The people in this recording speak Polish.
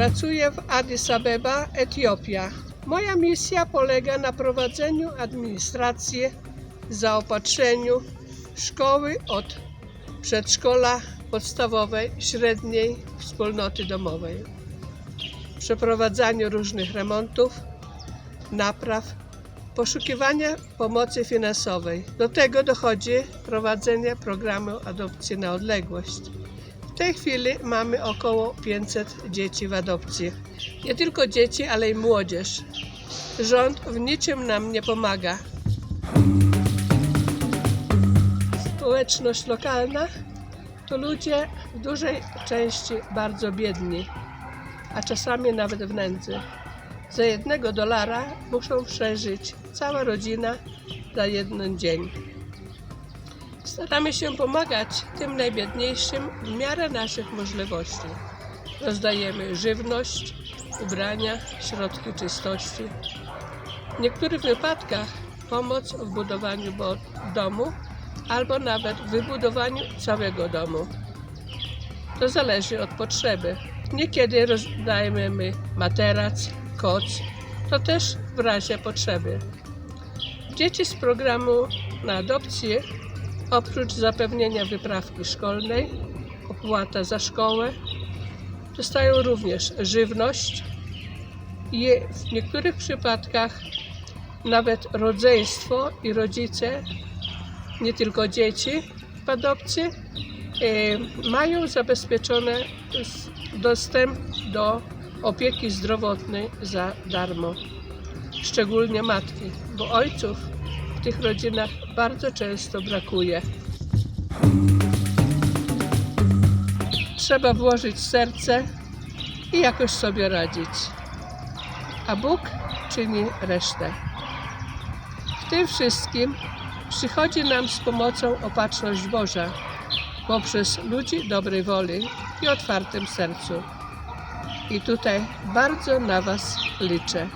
Pracuję w Addis Abeba, Etiopia. Moja misja polega na prowadzeniu administracji, zaopatrzeniu szkoły od przedszkola podstawowej, średniej, wspólnoty domowej, przeprowadzaniu różnych remontów, napraw, poszukiwania pomocy finansowej. Do tego dochodzi prowadzenie programu adopcji na odległość. Tej chwili mamy około 500 dzieci w adopcji. Nie tylko dzieci, ale i młodzież. Rząd w niczym nam nie pomaga. Społeczność lokalna to ludzie w dużej części bardzo biedni, a czasami nawet w nędzy. Za jednego dolara muszą przeżyć cała rodzina za jeden dzień. Staramy się pomagać tym najbiedniejszym w miarę naszych możliwości. Rozdajemy żywność, ubrania, środki czystości. W niektórych wypadkach pomoc w budowaniu domu albo nawet w wybudowaniu całego domu. To zależy od potrzeby. Niekiedy rozdajemy materac, koc, to też w razie potrzeby. Dzieci z programu na adopcję, oprócz zapewnienia wyprawki szkolnej, opłata za szkołę, dostają również żywność i w niektórych przypadkach nawet rodzeństwo i rodzice, nie tylko dzieci w adopcji, e, mają zabezpieczony dostęp do opieki zdrowotnej za darmo. Szczególnie matki, bo ojców w tych rodzinach bardzo często brakuje. Trzeba włożyć serce i jakoś sobie radzić. A Bóg czyni resztę. W tym wszystkim przychodzi nam z pomocą opatrzność Boża poprzez ludzi dobrej woli i otwartym sercu. I tutaj bardzo na Was liczę.